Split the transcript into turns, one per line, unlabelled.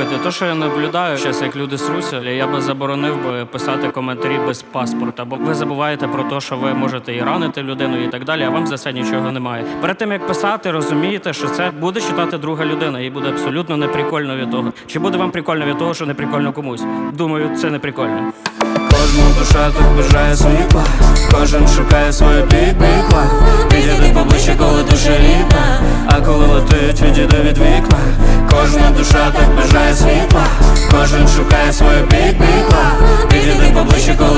Знаєте, то, що я наблюдаю зараз, як люди сруся, я би заборонив би писати коментарі без паспорта, бо ви забуваєте про те, що ви можете і ранити людину, і так далі, а вам за це нічого немає. Перед тим як писати, розумієте, що це буде читати друга людина, і буде абсолютно неприкольно від того. Чи буде вам прикольно від того, що не прикольно комусь? Думаю, це не прикольно. Кожна душа тут бажає світла, кожен шукає свою бік бікла. Підійди поближче, коли душа рідна, а коли летить, відійди від вікна. Кожна душа так світла, кожен шукає свою бік бікла. Підійди поближче, коли